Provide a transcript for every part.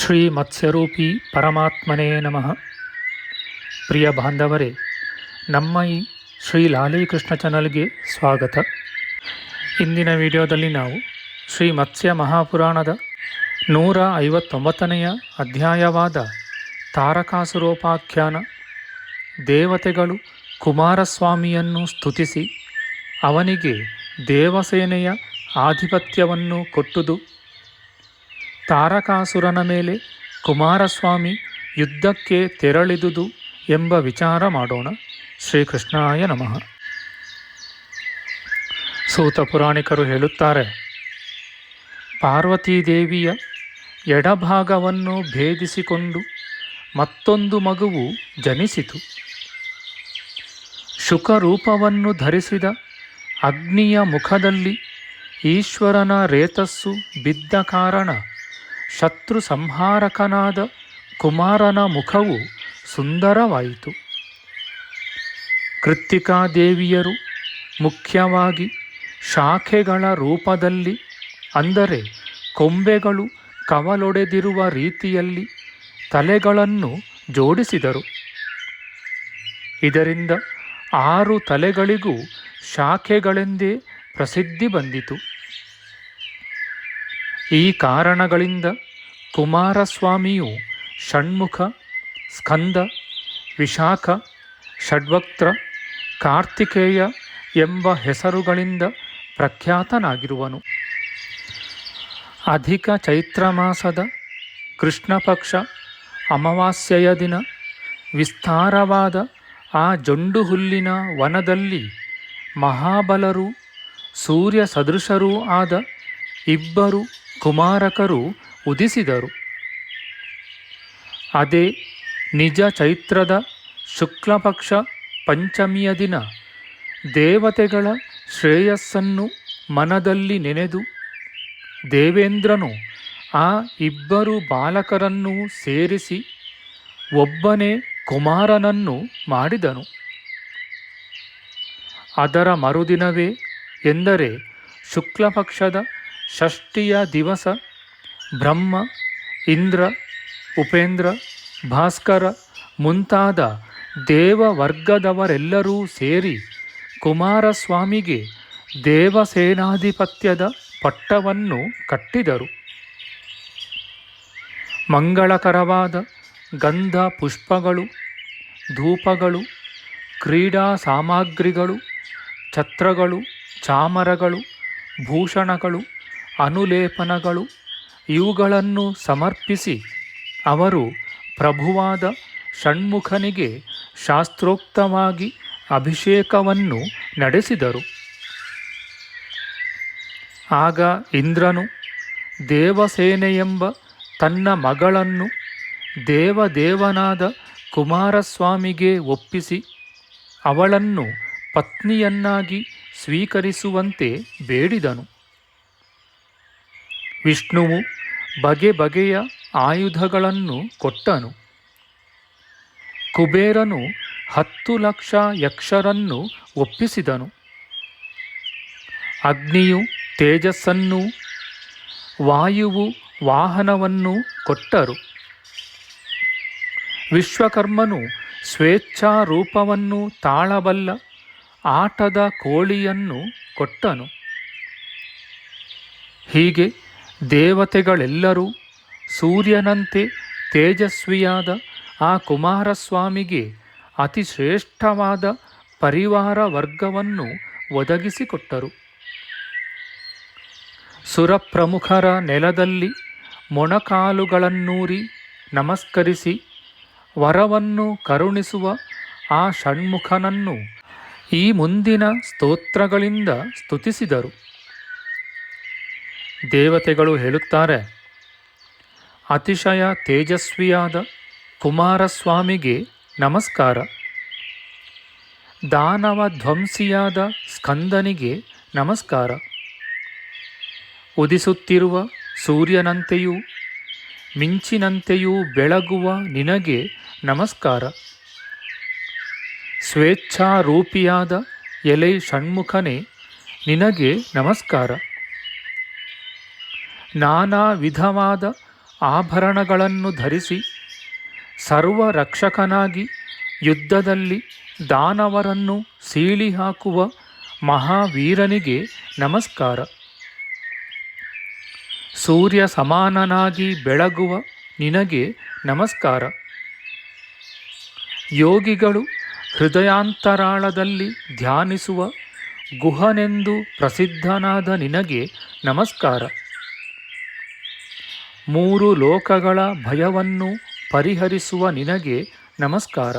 ಶ್ರೀ ಮತ್ಸ್ಯರೂಪಿ ಪರಮಾತ್ಮನೇ ನಮಃ. ಪ್ರಿಯ ಬಾಂಧವರೇ, ನಮ್ಮ ಈ ಶ್ರೀ ಲಾಲೀಕೃಷ್ಣ ಚಾನಲ್ಗೆ ಸ್ವಾಗತ. ಇಂದಿನ ವಿಡಿಯೋದಲ್ಲಿ ನಾವು ಶ್ರೀ ಮತ್ಸ್ಯ ಮಹಾಪುರಾಣದ ನೂರ ಐವತ್ತೊಂಬತ್ತನೆಯ ಅಧ್ಯಾಯವಾದ ತಾರಕಾಸುರೋಪಾಖ್ಯಾನ ದೇವತೆಗಳು ಕುಮಾರಸ್ವಾಮಿಯನ್ನು ಸ್ತುತಿಸಿ ಅವನಿಗೆ ದೇವಸೇನೆಯ ಆಧಿಪತ್ಯವನ್ನು ಕೊಟ್ಟುದು ತಾರಕಾಸುರನ ಮೇಲೆ ಕುಮಾರಸ್ವಾಮಿ ಯುದ್ಧಕ್ಕೆ ತೆರಳಿದುದು ಎಂಬ ವಿಚಾರ ಮಾಡೋಣ. ಶ್ರೀಕೃಷ್ಣಾಯ ನಮಃ. ಸೂತ ಪುರಾಣಿಕರು ಹೇಳುತ್ತಾರೆ ಪಾರ್ವತೀದೇವಿಯ ಎಡಭಾಗವನ್ನು ಭೇದಿಸಿಕೊಂಡು ಮತ್ತೊಂದು ಮಗುವು ಜನಿಸಿತು. ಶುಕರೂಪವನ್ನು ಧರಿಸಿದ ಅಗ್ನಿಯ ಮುಖದಲ್ಲಿ ಈಶ್ವರನ ರೇತಸ್ಸು ಬಿದ್ದ ಕಾರಣ ಶತ್ರು ಸಂಹಾರಕನಾದ ಕುಮಾರನ ಮುಖವು ಸುಂದರವಾಯಿತು. ಕೃತ್ತಿಕಾದೇವಿಯರು ಮುಖ್ಯವಾಗಿ ಶಾಖೆಗಳ ರೂಪದಲ್ಲಿ, ಅಂದರೆ ಕೊಂಬೆಗಳು ಕವಲೊಡೆದಿರುವ ರೀತಿಯಲ್ಲಿ ತಲೆಗಳನ್ನು ಜೋಡಿಸಿದರು. ಇದರಿಂದ ಆರು ತಲೆಗಳಿಗೂ ಶಾಖೆಗಳೆಂದೇ ಪ್ರಸಿದ್ಧಿ ಬಂದಿತು. ಈ ಕಾರಣಗಳಿಂದ ಕುಮಾರಸ್ವಾಮಿಯು ಷಣ್ಮುಖ, ಸ್ಕಂದ, ವಿಶಾಖ, ಷಡ್ವಕ್ತ್ರ, ಕಾರ್ತಿಕೇಯ ಎಂಬ ಹೆಸರುಗಳಿಂದ ಪ್ರಖ್ಯಾತನಾಗಿರುವನು. ಅಧಿಕ ಚೈತ್ರ ಮಾಸದ ಕೃಷ್ಣ ಪಕ್ಷ ಅಮಾವಾಸ್ಯೆಯ ದಿನ ವಿಸ್ತಾರವಾದ ಆ ಜೊಂಡು ಹುಲ್ಲಿನ ವನದಲ್ಲಿ ಮಹಾಬಲರೂ ಸೂರ್ಯ ಸದೃಶರೂ ಆದ ಇಬ್ಬರು ಕುಮಾರಕರು ಉದಿಸಿದರು. ಅದೇ ನಿಜ ಚೈತ್ರದ ಶುಕ್ಲಪಕ್ಷ ಪಂಚಮಿಯ ದಿನ ದೇವತೆಗಳ ಶ್ರೇಯಸ್ಸನ್ನು ಮನದಲ್ಲಿ ನೆನೆದು ದೇವೇಂದ್ರನು ಆ ಇಬ್ಬರು ಬಾಲಕರನ್ನು ಸೇರಿಸಿ ಒಬ್ಬನೇ ಕುಮಾರನನ್ನು ಮಾಡಿದನು. ಅದರ ಮರುದಿನವೇ ಎಂದರೆ ಶುಕ್ಲಪಕ್ಷದ ಷಷ್ಠಿಯ ದಿವಸ ಬ್ರಹ್ಮ, ಇಂದ್ರ, ಉಪೇಂದ್ರ, ಭಾಸ್ಕರ ಮುಂತಾದ ದೇವವರ್ಗದವರೆಲ್ಲರೂ ಸೇರಿ ಕುಮಾರಸ್ವಾಮಿಗೆ ದೇವಸೇನಾಧಿಪತ್ಯದ ಪಟ್ಟವನ್ನು ಕಟ್ಟಿದರು. ಮಂಗಳಕರವಾದ ಗಂಧ ಪುಷ್ಪಗಳು, ಧೂಪಗಳು, ಕ್ರೀಡಾ ಸಾಮಗ್ರಿಗಳು, ಛತ್ರಗಳು, ಚಾಮರಗಳು, ಭೂಷಣಗಳು ಅನುಲೇಪನಗಳು, ಇವುಗಳನ್ನು ಸಮರ್ಪಿಸಿ ಅವರು ಪ್ರಭುವಾದ ಷಣ್ಮುಖನಿಗೆ ಶಾಸ್ತ್ರೋಕ್ತವಾಗಿ ಅಭಿಷೇಕವನ್ನು ನಡೆಸಿದರು. ಆಗ ಇಂದ್ರನು ದೇವಸೇನೆಯೆಂಬ ತನ್ನ ಮಗಳನ್ನು ದೇವದೇವನಾದ ಕುಮಾರಸ್ವಾಮಿಗೆ ಒಪ್ಪಿಸಿ ಅವಳನ್ನು ಪತ್ನಿಯನ್ನಾಗಿ ಸ್ವೀಕರಿಸುವಂತೆ ಬೇಡಿದನು. ವಿಷ್ಣುವು ಬಗೆ ಬಗೆಯ ಆಯುಧಗಳನ್ನು ಕೊಟ್ಟನು. ಕುಬೇರನು ಹತ್ತು ಲಕ್ಷ ಯಕ್ಷರನ್ನು ಒಪ್ಪಿಸಿದನು. ಅಗ್ನಿಯು ತೇಜಸ್ಸನ್ನು, ವಾಯುವು ವಾಹನವನ್ನು ಕೊಟ್ಟರು. ವಿಶ್ವಕರ್ಮನು ಸ್ವೇಚ್ಛಾರೂಪವನ್ನು ತಾಳಬಲ್ಲ ಆಟದ ಕೋಳಿಯನ್ನು ಕೊಟ್ಟನು. ಹೀಗೆ ದೇವತೆಗಳೆಲ್ಲರೂ ಸೂರ್ಯನಂತೆ ತೇಜಸ್ವಿಯಾದ ಆ ಕುಮಾರಸ್ವಾಮಿಗೆ ಅತಿ ಶ್ರೇಷ್ಠವಾದ ಪರಿವಾರ ವರ್ಗವನ್ನು ಒದಗಿಸಿಕೊಟ್ಟರು. ಸುರಪ್ರಮುಖರ ನೆಲದಲ್ಲಿ ಮೊಣಕಾಲುಗಳನ್ನೂರಿ ನಮಸ್ಕರಿಸಿ ವರವನ್ನು ಕರುಣಿಸುವ ಆ ಷಣ್ಮುಖನನ್ನು ಈ ಮುಂದಿನ ಸ್ತೋತ್ರಗಳಿಂದ ಸ್ತುತಿಸಿದರು. ದೇವತೆಗಳು ಹೇಳುತ್ತಾರೆ, ಅತಿಶಯ ತೇಜಸ್ವಿಯಾದ ಕುಮಾರಸ್ವಾಮಿಗೆ ನಮಸ್ಕಾರ. ದಾನವ ಧ್ವಂಸಿಯಾದ ಸ್ಕಂದನಿಗೆ ನಮಸ್ಕಾರ. ಉದಿಸುತ್ತಿರುವ ಸೂರ್ಯನಂತೆಯೂ ಮಿಂಚಿನಂತೆಯೂ ಬೆಳಗುವ ನಿನಗೆ ನಮಸ್ಕಾರ. ಸ್ವೇಚ್ಛಾರೂಪಿಯಾದ ಎಲೆ ಷಣ್ಮುಖನೇ ನಿನಗೆ ನಮಸ್ಕಾರ. ನಾನಾ ವಿಧವಾದ ಆಭರಣಗಳನ್ನು ಧರಿಸಿ ಸರ್ವ ರಕ್ಷಕನಾಗಿ ಯುದ್ಧದಲ್ಲಿ ದಾನವರನ್ನು ಸೀಳಿ ಹಾಕುವ ಮಹಾವೀರನಿಗೆ ನಮಸ್ಕಾರ. ಸೂರ್ಯ ಸಮಾನನಾಗಿ ಬೆಳಗುವ ನಿನಗೆ ನಮಸ್ಕಾರ. ಯೋಗಿಗಳು ಹೃದಯಾಂತರಾಳದಲ್ಲಿ ಧ್ಯಾನಿಸುವ ಗುಹನೆಂದು ಪ್ರಸಿದ್ಧನಾದ ನಿನಗೆ ನಮಸ್ಕಾರ. ಮೂರು ಲೋಕಗಳ ಭಯವನ್ನು ಪರಿಹರಿಸುವ ನಿನಗೆ ನಮಸ್ಕಾರ.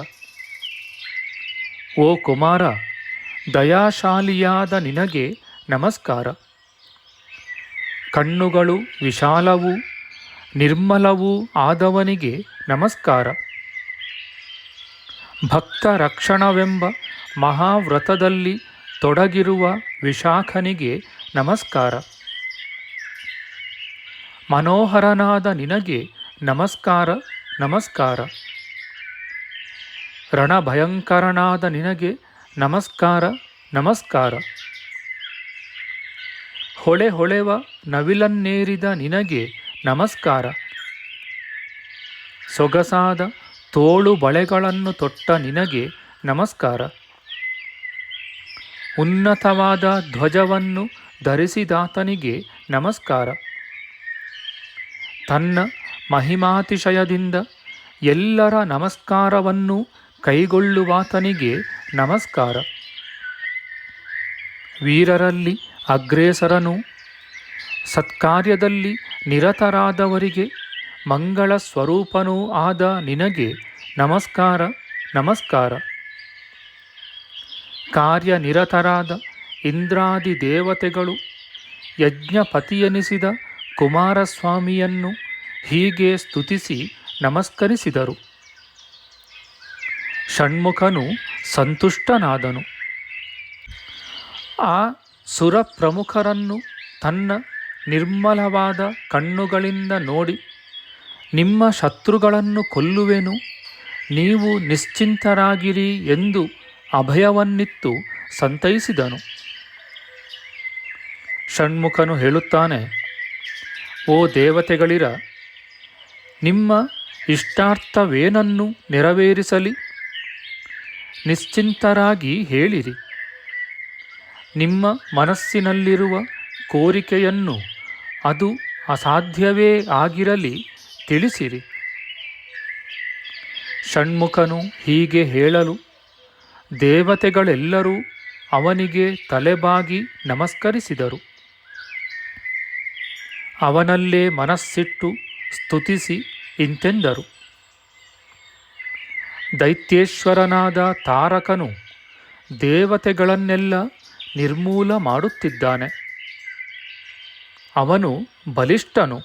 ಓ ಕುಮಾರ, ದಯಾಶಾಲಿಯಾದ ನಿನಗೆ ನಮಸ್ಕಾರ. ಕಣ್ಣುಗಳು ವಿಶಾಲವೂ, ನಿರ್ಮಲವೂ ಆದವನಿಗೆ ನಮಸ್ಕಾರ. ಭಕ್ತ ರಕ್ಷಣವೆಂಬ ಮಹಾವ್ರತದಲ್ಲಿ ತೊಡಗಿರುವ ವಿಶಾಖನಿಗೆ ನಮಸ್ಕಾರ. ಮನೋಹರನಾದ ನಿನಗೆ ನಮಸ್ಕಾರ ನಮಸ್ಕಾರ. ರಣಭಯಂಕರನಾದ ನಿನಗೆ ನಮಸ್ಕಾರ ನಮಸ್ಕಾರ. ಹೊಳೆ ಹೊಳೆವ ನವಿಲನ್ನೇರಿದ ನಿನಗೆ ನಮಸ್ಕಾರ. ಸೊಗಸಾದ ತೋಳು ಬಳೆಗಳನ್ನು ತೊಟ್ಟ ನಿನಗೆ ನಮಸ್ಕಾರ. ಉನ್ನತವಾದ ಧ್ವಜವನ್ನು ಧರಿಸಿದಾತನಿಗೆ ನಮಸ್ಕಾರ. ತನ್ನ ಮಹಿಮಾತಿಶಯದಿಂದ ಎಲ್ಲರ ನಮಸ್ಕಾರವನ್ನು ಕೈಗೊಳ್ಳುವಾತನಿಗೆ ನಮಸ್ಕಾರ. ವೀರರಲ್ಲಿ ಅಗ್ರೇಸರನು, ಸತ್ಕಾರ್ಯದಲ್ಲಿ ನಿರತರಾದವರಿಗೆ ಮಂಗಳ ಸ್ವರೂಪನೂ ಆದ ನಿನಗೆ ನಮಸ್ಕಾರ ನಮಸ್ಕಾರ. ಕಾರ್ಯನಿರತರಾದ ಇಂದ್ರಾದಿ ದೇವತೆಗಳು ಯಜ್ಞಪತಿಯನಿಸಿದ ಕುಮಾರಸ್ವಾಮಿಯನ್ನು ಹೀಗೆ ಸ್ತುತಿಸಿ ನಮಸ್ಕರಿಸಿದರು. ಷಣ್ಮುಖನು ಸಂತುಷ್ಟನಾದನು. ಆ ಸುರಪ್ರಮುಖರನ್ನು ತನ್ನ ನಿರ್ಮಲವಾದ ಕಣ್ಣುಗಳಿಂದ ನೋಡಿ, ನಿಮ್ಮ ಶತ್ರುಗಳನ್ನು ಕೊಲ್ಲುವೆನು, ನೀವು ನಿಶ್ಚಿಂತರಾಗಿರಿ ಎಂದು ಅಭಯವನ್ನಿತ್ತು ಸಂತೈಸಿದನು. ಷಣ್ಮುಖನು ಹೇಳುತ್ತಾನೆ ಓ ದೇವತೆಗಳಿರ, ನಿಮ್ಮ ಇಷ್ಟಾರ್ಥವೇನನ್ನು ನೆರವೇರಿಸಲಿ? ನಿಶ್ಚಿಂತರಾಗಿ ಹೇಳಿರಿ. ನಿಮ್ಮ ಮನಸ್ಸಿನಲ್ಲಿರುವ ಕೋರಿಕೆಯನ್ನು ಅದು ಅಸಾಧ್ಯವೇ ಆಗಿರಲಿ ತಿಳಿಸಿರಿ. ಷಣ್ಮುಖನು ಹೀಗೆ ಹೇಳಲು, ದೇವತೆಗಳೆಲ್ಲರೂ ಅವನಿಗೆ ತಲೆಬಾಗಿ ನಮಸ್ಕರಿಸಿದರು. ಅವನಲ್ಲೇ ಮನಸ್ಸಿಟ್ಟು ಸ್ತುತಿಸಿ ಇಂತೆಂದರು. ದೈತ್ಯೇಶ್ವರನಾದ ತಾರಕನು ದೇವತೆಗಳನ್ನೆಲ್ಲ ನಿರ್ಮೂಲ ಮಾಡುತ್ತಿದ್ದಾನೆ. ಅವನು ಬಲಿಷ್ಠನು.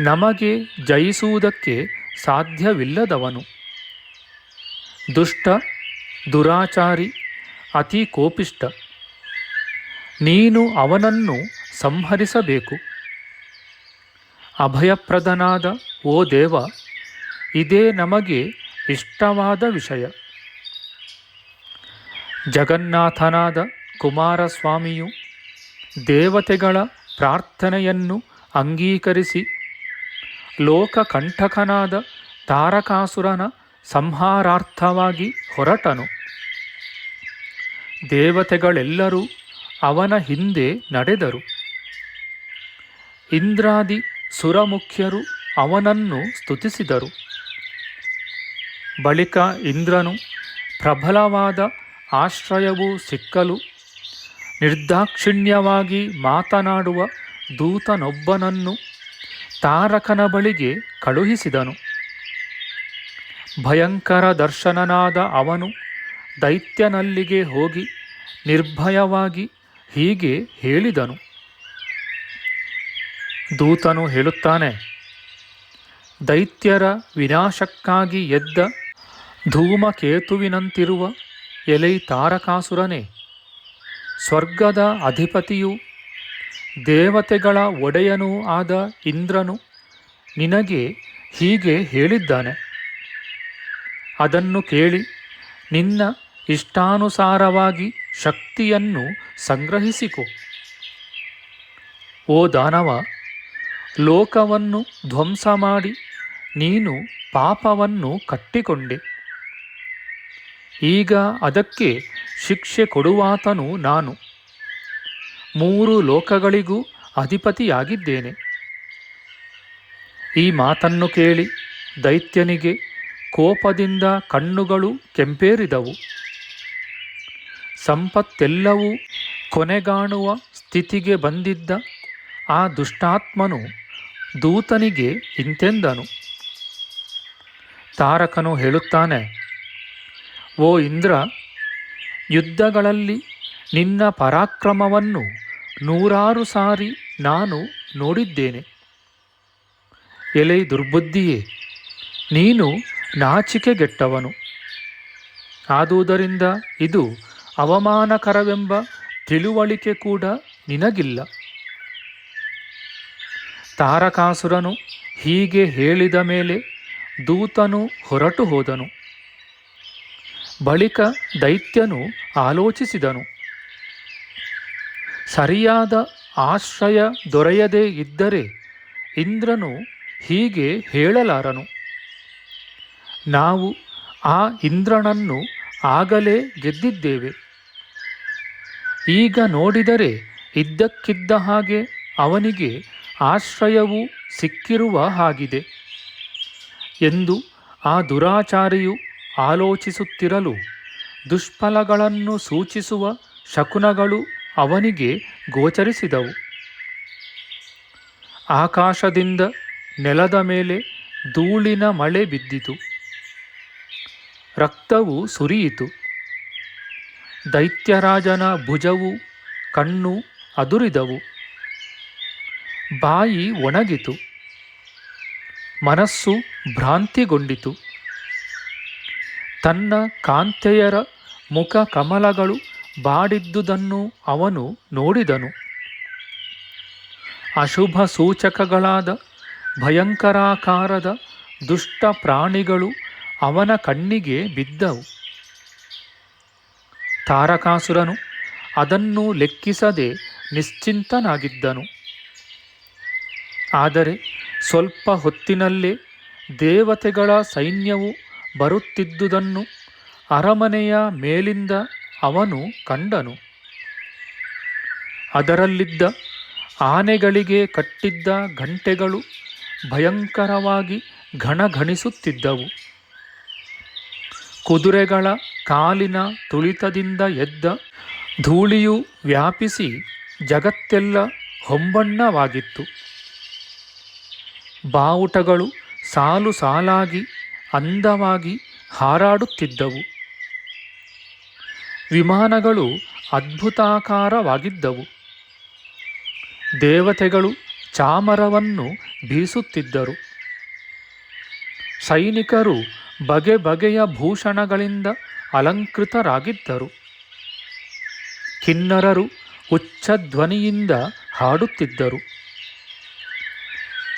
ನಮಗೆ ಜಯಿಸುವುದಕ್ಕೆ ಸಾಧ್ಯವಿಲ್ಲದವನು. ದುಷ್ಟ, ದುರಾಚಾರಿ, ಅತಿ ಕೋಪಿಷ್ಟ ನೀನು ಅವನನ್ನು ಸಂಹರಿಸಬೇಕು. ಅಭಯಪ್ರದನಾದ, ಓ ದೇವ, ಇದೇ ನಮಗೆ ಇಷ್ಟವಾದ ವಿಷಯ. ಜಗನ್ನಾಥನಾದ ಕುಮಾರಸ್ವಾಮಿಯು ದೇವತೆಗಳ ಪ್ರಾರ್ಥನೆಯನ್ನು ಅಂಗೀಕರಿಸಿ, ಲೋಕಕಂಠಕನಾದ ತಾರಕಾಸುರನ ಸಂಹಾರಾರ್ಥವಾಗಿ ಹೊರಟನು. ದೇವತೆಗಳೆಲ್ಲರೂ ಅವನ ಹಿಂದೆ ನಡೆದರು. ಇಂದ್ರಾದಿ ಸುರಮುಖ್ಯರು ಅವನನ್ನು ಸ್ತುತಿಸಿದರು. ಬಳಿಕ ಇಂದ್ರನು ಪ್ರಬಲವಾದ ಆಶ್ರಯವು ಸಿಕ್ಕಲು ನಿರ್ದಾಕ್ಷಿಣ್ಯವಾಗಿ ಮಾತನಾಡುವ ದೂತನೊಬ್ಬನನ್ನು ತಾರಕನ ಬಳಿಗೆ ಕಳುಹಿಸಿದನು. ಭಯಂಕರ ದರ್ಶನನಾದ ಅವನು ದೈತ್ಯನಲ್ಲಿಗೆ ಹೋಗಿ ನಿರ್ಭಯವಾಗಿ ಹೀಗೆ ಹೇಳಿದನು. ದೂತನು ಹೇಳುತ್ತಾನೆ, ದೈತ್ಯರ ವಿನಾಶಕ್ಕಾಗಿ ಎದ್ದ ಧೂಮಕೇತುವಿನಂತಿರುವ ಎಲೈ ತಾರಕಾಸುರನೇ, ಸ್ವರ್ಗದ ಅಧಿಪತಿಯು ದೇವತೆಗಳ ಒಡೆಯನೂ ಆದ ಇಂದ್ರನು ನಿನಗೆ ಹೀಗೆ ಹೇಳಿದ್ದಾನೆ, ಅದನ್ನು ಕೇಳಿ ನಿನ್ನ ಇಷ್ಟಾನುಸಾರವಾಗಿ ಶಕ್ತಿಯನ್ನು ಸಂಗ್ರಹಿಸಿಕೊ. ಓ ದಾನವ ಲೋಕವನ್ನು ಧ್ವಂಸ ಮಾಡಿ ನೀನು ಪಾಪವನ್ನು ಕಟ್ಟಿಕೊಂಡೆ. ಈಗ ಅದಕ್ಕೆ ಶಿಕ್ಷೆ ಕೊಡುವಾತನು ನಾನು. ಮೂರು ಲೋಕಗಳಿಗೂ ಅಧಿಪತಿಯಾಗಿದ್ದೇನೆ. ಈ ಮಾತನ್ನು ಕೇಳಿ ದೈತ್ಯನಿಗೆ ಕೋಪದಿಂದ ಕಣ್ಣುಗಳು ಕೆಂಪೇರಿದವು. ಸಂಪತ್ತೆಲ್ಲವೂ ಕೊನೆಗಾಣುವ ಸ್ಥಿತಿಗೆ ಬಂದಿದ್ದ ಆ ದುಷ್ಟಾತ್ಮನು ದೂತನಿಗೆ ಇಂತೆಂದನು. ತಾರಕನು ಹೇಳುತ್ತಾನೆ, ಓ ಇಂದ್ರ, ಯುದ್ಧಗಳಲ್ಲಿ ನಿನ್ನ ಪರಾಕ್ರಮವನ್ನು ನೂರಾರು ಸಾರಿ ನಾನು ನೋಡಿದ್ದೇನೆ. ಎಲೆ ದುರ್ಬುದ್ಧಿಯೇ, ನೀನು ನಾಚಿಕೆಗೆಟ್ಟವನು. ಆದುದರಿಂದ ಇದು ಅವಮಾನಕರವೆಂಬ ತಿಳುವಳಿಕೆ ಕೂಡ ನಿನಗಿಲ್ಲ. ತಾರಕಾಸುರನು ಹೀಗೆ ಹೇಳಿದ ಮೇಲೆ ದೂತನು ಹೊರಟು ಹೋದನು. ಬಳಿಕ ದೈತ್ಯನು ಆಲೋಚಿಸಿದನು. ಸರಿಯಾದ ಆಶ್ರಯ ದೊರೆಯದೇ ಇದ್ದರೆ ಇಂದ್ರನು ಹೀಗೆ ಹೇಳಲಾರನು. ನಾವು ಆ ಇಂದ್ರನನ್ನು ಆಗಲೇ ಗೆದ್ದಿದ್ದೇವೆ. ಈಗ ನೋಡಿದರೆ ಇದ್ದಕ್ಕಿದ್ದ ಹಾಗೆ ಅವನಿಗೆ ಆಶ್ರಯವು ಸಿಕ್ಕಿರುವ ಹಾಗಿದೆ ಎಂದು ಆ ದುರಾಚಾರಿಯು ಆಲೋಚಿಸುತ್ತಿರಲು ದುಷ್ಫಲಗಳನ್ನು ಸೂಚಿಸುವ ಶಕುನಗಳು ಅವನಿಗೆ ಗೋಚರಿಸಿದವು. ಆಕಾಶದಿಂದ ನೆಲದ ಮೇಲೆ ಧೂಳಿನ ಮಳೆ ಬಿದ್ದಿತು. ರಕ್ತವು ಸುರಿಯಿತು. ದೈತ್ಯರಾಜನ ಭುಜವು ಕಣ್ಣು ಅದುರಿದವು. ಬಾಯಿ ಒಣಗಿತು, ಮನಸ್ಸು ಭ್ರಾಂತಿಗೊಂಡಿತು. ತನ್ನ ಕಾಂತೆಯರ ಮುಖ ಕಮಲಗಳು ಬಾಡಿದ್ದುದನ್ನು ಅವನು ನೋಡಿದನು. ಅಶುಭ ಸೂಚಕಗಳಾದ ಭಯಂಕರಾಕಾರದ ದುಷ್ಟ ಪ್ರಾಣಿಗಳು ಅವನ ಕಣ್ಣಿಗೆ ಬಿದ್ದವು. ತಾರಕಾಸುರನು ಅದನ್ನು ಲೆಕ್ಕಿಸದೆ ನಿಶ್ಚಿಂತನಾಗಿದ್ದನು. ಆದರೆ ಸ್ವಲ್ಪ ಹೊತ್ತಿನಲ್ಲೇ ದೇವತೆಗಳ ಸೈನ್ಯವು ಬರುತ್ತಿದ್ದುದನ್ನು ಅರಮನೆಯ ಮೇಲಿಂದ ಅವನು ಕಂಡನು. ಅದರಲ್ಲಿದ್ದ ಆನೆಗಳಿಗೆ ಕಟ್ಟಿದ್ದ ಗಂಟೆಗಳು ಭಯಂಕರವಾಗಿ ಘಣಘಣಿಸುತ್ತಿದ್ದವು ಕುದುರೆಗಳ ಕಾಲಿನ ತುಳಿತದಿಂದ ಎದ್ದ ಧೂಳಿಯು ವ್ಯಾಪಿಸಿ ಜಗತ್ತೆಲ್ಲ ಹೊಂಬಣ್ಣವಾಗಿತ್ತು. ಬಾವುಟಗಳು ಸಾಲು ಸಾಲಾಗಿ ಅಂದವಾಗಿ ಹಾರಾಡುತ್ತಿದ್ದವು. ವಿಮಾನಗಳು ಅದ್ಭುತಾಕಾರವಾಗಿದ್ದವು. ದೇವತೆಗಳು ಚಾಮರವನ್ನು ಬೀಸುತ್ತಿದ್ದರು. ಸೈನಿಕರು ಬಗೆ ಬಗೆಯ ಭೂಷಣಗಳಿಂದ ಅಲಂಕೃತರಾಗಿದ್ದರು. ಕಿನ್ನರರು ಉಚ್ಚಧ್ವನಿಯಿಂದ ಹಾಡುತ್ತಿದ್ದರು.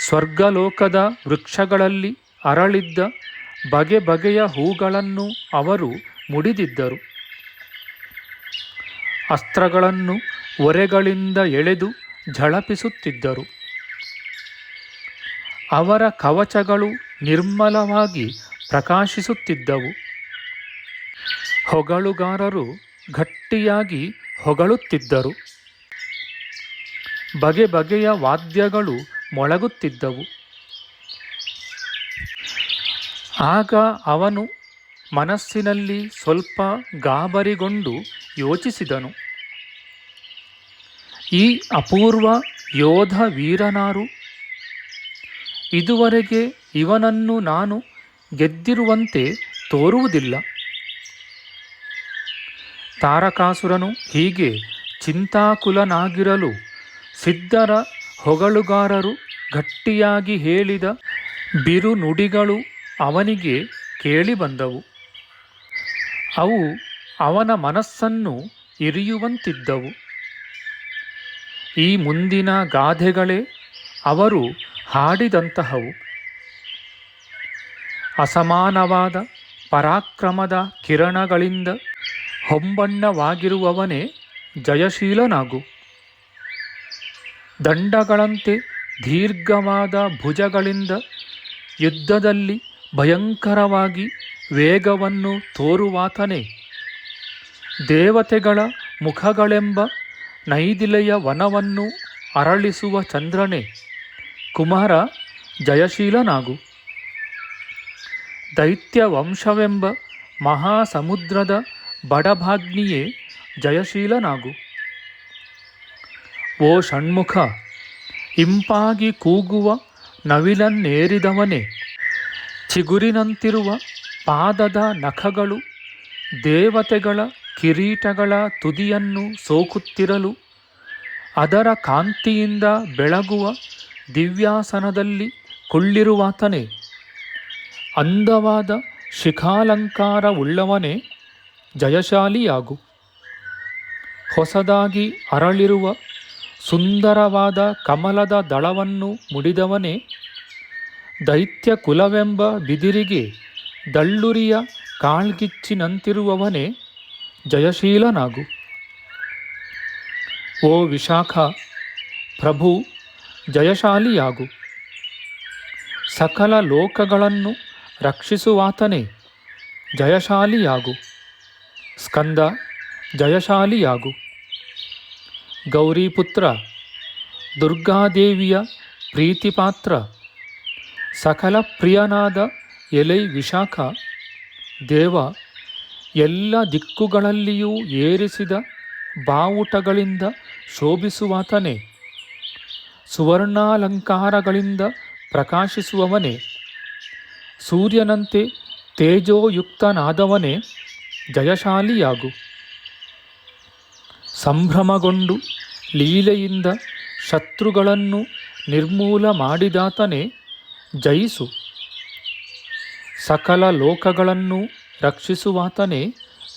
ಸ್ವರ್ಗಲೋಕದ ವೃಕ್ಷಗಳಲ್ಲಿ ಅರಳಿದ್ದ ಬಗೆ ಬಗೆಯ ಹೂಗಳನ್ನು ಅವರು ಮುಡಿದಿದ್ದರು. ಅಸ್ತ್ರಗಳನ್ನು ಒರೆಗಳಿಂದ ಎಳೆದು ಝಳಪಿಸುತ್ತಿದ್ದರು. ಅವರ ಕವಚಗಳು ನಿರ್ಮಲವಾಗಿ ಪ್ರಕಾಶಿಸುತ್ತಿದ್ದವು. ಹೊಗಳುಗಾರರು ಗಟ್ಟಿಯಾಗಿ ಹೊಗಳುತ್ತಿದ್ದರು. ಬಗೆ ಬಗೆಯ ವಾದ್ಯಗಳು ಮೊಳಗುತ್ತಿದ್ದವು. ಆಗ ಅವನು ಮನಸ್ಸಿನಲ್ಲಿ ಸ್ವಲ್ಪ ಗಾಬರಿಗೊಂಡು ಯೋಚಿಸಿದನು. ಈ ಅಪೂರ್ವ ಯೋಧ ವೀರನಾರು, ಇದುವರೆಗೆ ಇವನನ್ನು ನಾನು ಗೆದ್ದಿರುವಂತೆ ತೋರುವುದಿಲ್ಲ. ತಾರಕಾಸುರನು ಹೀಗೆ ಚಿಂತಾಕುಲನಾಗಿರಲು ಸಿದ್ಧರ ಹೊಗಳುಗಾರರು ಗಟ್ಟಿಯಾಗಿ ಹೇಳಿದ ಬಿರುನುಡಿಗಳು ಅವನಿಗೆ ಕೇಳಿಬಂದವು ಅವು ಅವನ ಮನಸ್ಸನ್ನು ಇರಿಯುವಂತಿದ್ದವು. ಈ ಮುಂದಿನ ಗಾದೆಗಳೇ ಅವರು ಹಾಡಿದಂತಹವು. ಅಸಮಾನವಾದ ಪರಾಕ್ರಮದ ಕಿರಣಗಳಿಂದ ಹೊಂಬಣ್ಣವಾಗಿರುವವನೇ ಜಯಶೀಲನಾಗು. ದಂಡಗಳಂತೆ ದೀರ್ಘವಾದ ಭುಜಗಳಿಂದ ಯುದ್ಧದಲ್ಲಿ ಭಯಂಕರವಾಗಿ ವೇಗವನ್ನು ತೋರುವಾತನೇ. ದೇವತೆಗಳ ಮುಖಗಳೆಂಬ ನೈದಿಲೆಯ ವನವನ್ನು ಅರಳಿಸುವ ಚಂದ್ರನೇ, ಕುಮಾರ ಜಯಶೀಲನಾಗು. ದೈತ್ಯ ವಂಶವೆಂಬ ಮಹಾಸಮುದ್ರದ ಬಡಭಾಗ್ನಿಯೇ ಜಯಶೀಲನಾಗು. ಓ ಷಣ್ಮುಖ ಇಂಪಾಗಿ ಕೂಗುವ ನವಿಲನ್ನೇರಿದವನೇ. ಚಿಗುರಿನಂತಿರುವ ಪಾದದ ನಖಗಳು ದೇವತೆಗಳ ಕಿರೀಟಗಳ ತುದಿಯನ್ನು ಸೋಕುತ್ತಿರಲು ಅದರ ಕಾಂತಿಯಿಂದ ಬೆಳಗುವ ದಿವ್ಯಾಸನದಲ್ಲಿ ಕುಳ್ಳಿರುವಾತನೇ. ಅಂದವಾದ ಶಿಖಾಲಂಕಾರವುಳ್ಳವನೇ ಜಯಶಾಲಿಯಾಗು. ಹೊಸದಾಗಿ ಅರಳಿರುವ ಸುಂದರವಾದ ಕಮಲದ ದಳವನ್ನು ಮುಡಿದವನೇ ದೈತ್ಯ ಕುಲವೆಂಬ ಬಿದಿರಿಗೆ ದಳ್ಳುರಿಯ ಕಾಳ್ಗಿಚ್ಚಿನಂತಿರುವವನೇ ಜಯಶೀಲನಾಗು. ಓ ವಿಶಾಖ, ಪ್ರಭು, ಜಯಶಾಲಿಯಾಗು. ಸಕಲ ಲೋಕಗಳನ್ನು ರಕ್ಷಿಸುವಾತನೇ ಜಯಶಾಲಿಯಾಗು. ಸ್ಕಂದ, ಜಯಶಾಲಿಯಾಗು. ಗೌರಿಪುತ್ರ, ದುರ್ಗಾದೇವಿಯ ಪ್ರೀತಿಪಾತ್ರ, ಸಕಲ ಪ್ರಿಯನಾದ ಎಲೈ ವಿಶಾಖ, ದೇವ, ಎಲ್ಲ ದಿಕ್ಕುಗಳಲ್ಲಿಯೂ ಏರಿಸಿದ ಬಾವುಟಗಳಿಂದ ಶೋಭಿಸುವಾತನೇ, ಸುವರ್ಣಾಲಂಕಾರಗಳಿಂದ ಪ್ರಕಾಶಿಸುವವನೇ, ಸೂರ್ಯನಂತೆ ತೇಜೋಯುಕ್ತನಾದವನೇ, ಜಯಶಾಲಿಯಾಗು. ಸಂಭ್ರಮಗೊಂಡು ಲೀಲೆಯಿಂದ ಶತ್ರುಗಳನ್ನು ನಿರ್ಮೂಲ ಮಾಡಿದಾತನೇ ಜಯಿಸು. ಸಕಲ ಲೋಕಗಳನ್ನು ರಕ್ಷಿಸುವಾತನೇ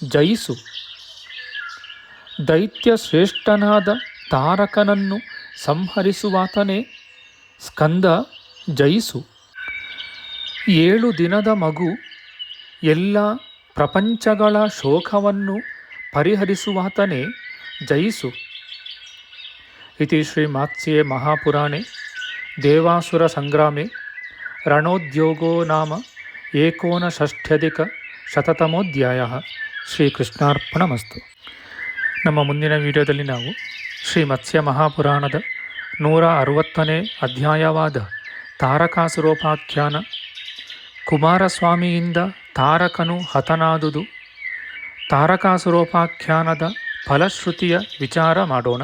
ಜಯಿಸು. ದೈತ್ಯ ಶ್ರೇಷ್ಠನಾದ ತಾರಕನನ್ನು ಸಂಹರಿಸುವಾತನೇ ಸ್ಕಂದ ಜಯಿಸು. ಏಳು ದಿನದ ಮಗು ಎಲ್ಲ ಪ್ರಪಂಚಗಳ ಶೋಕವನ್ನು ಪರಿಹರಿಸುವಾತನೇ ಜಯಿಸು. ಮಹಾಪುರಾಣೆ ದೇವಾಸುರ ಸಂಗ್ರಾಮೆ ರಣೋದ್ಯೋಗೋ ನಾಮ ಏಕೋನಷಷ್ಠ್ಯಧಿಕ ಶತತಮೋಧ್ಯಾಯ ಶ್ರೀಕೃಷ್ಣಾರ್ಪಣಮಸ್ತು ನಮ್ಮ ಮುಂದಿನ ವಿಡಿಯೋದಲ್ಲಿ ನಾವು ಶ್ರೀ ಮತ್ಸ್ಯ ಮಹಾಪುರಾಣದ ನೂರ ಅರವತ್ತನೇ ಅಧ್ಯಾಯವಾದ ತಾರಕಾಸುರೋಪಾಖ್ಯಾನ ಕುಮಾರಸ್ವಾಮಿಯಿಂದ ತಾರಕನು ಹತನಾದುದು ತಾರಕಾಸುರೋಪಾಖ್ಯಾನದ ಫಲಶ್ರುತಿಯ ವಿಚಾರ ಮಾಡೋಣ.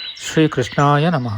ಶ್ರೀಕೃಷ್ಣಾಯ ನಮಃ